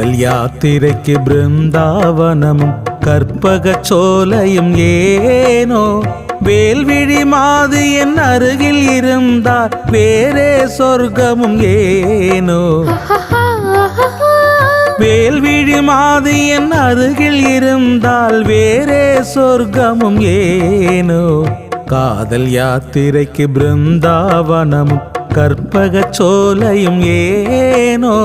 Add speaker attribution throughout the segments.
Speaker 1: காதல் யாத்திரைக்கு பிருந்தாவனமும் கற்பக சோலையும் ஏனோ? வேல்விழி மாது என் அருகில் இருந்தார் வேறே சொர்க்கமும் ஏனோ? வேல்விழி மாது என் அருகில் இருந்தால் வேறே சொர்க்கமும் ஏனோ? காதல் யாத்திரைக்கு பிருந்தாவனமும் கற்பக சோலையும் ஏனோ?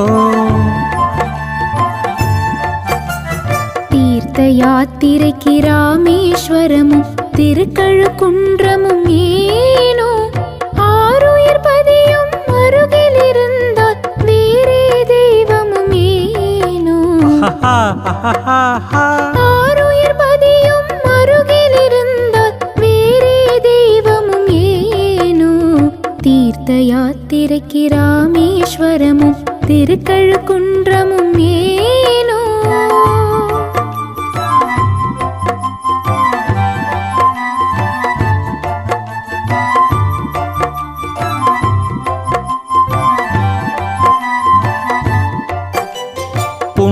Speaker 2: தீர்த்த யாத்திரைக்கு ராமேஸ்வரமும் திருக்கழுக்குன்றமும் ஏனோ? ஆறுயிர் பதியும் அருகில் இருந்தால் வேறே தெய்வமும் ஏனோ? ஆறுயிர் பதியும் அருகில் இருந்தால் வேறே தெய்வமும் ஏனோ? தீர்த்த யாத்திரைக்கு ராமேஸ்வரமும் திருக்கழுக்குன்றமும் ஏனோ?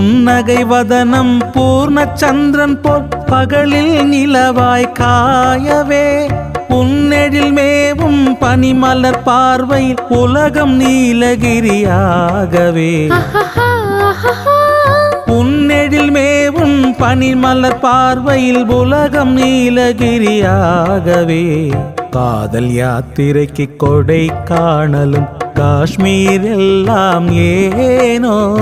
Speaker 1: புன்னகை வதனம் பூர்ண சந்திரன் போல் பகலில் நிலவாய் காயவே. உன்னெழில் மேவும் பனிமலர் பார்வையில் உலகம் நீலகிரியாகவே. உன்னெழில் மேவும் பனிமலர் பார்வையில் உலகம் நீலகிரியாகவே. காதல் யாத்திரைக்கு கொடை காணலும் காஷ்மீர் எல்லாம் ஏனோ.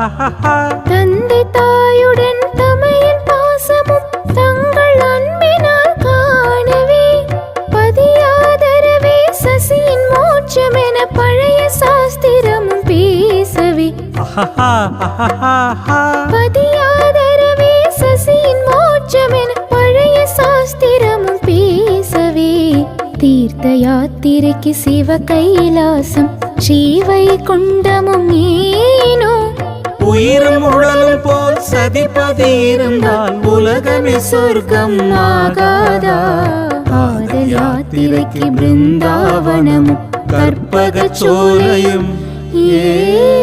Speaker 2: தந்தை தாயுடன் தமையின் பாசமும் தங்கள் அன்பினால் காணவே. பதியாதரவே சசியின் மோட்சம் என பழைய சாஸ்திரமும் பேசவே. பதியாதரவே சசியின் மோட்சம் என பழைய சாஸ்திரமும் பேசவே. தீர்த்த யாத்திரைக்கு சிவ கைலாசம் ஸ்ரீவை குண்டமும் ஏனோ?
Speaker 1: சதிபதி இருந்தால் உலகமே சொர்க்கம் ஆகாதா?
Speaker 2: காதல் யாத்திரைக்கு பிருந்தாவனமும் கற்பக சோலையும் ஏ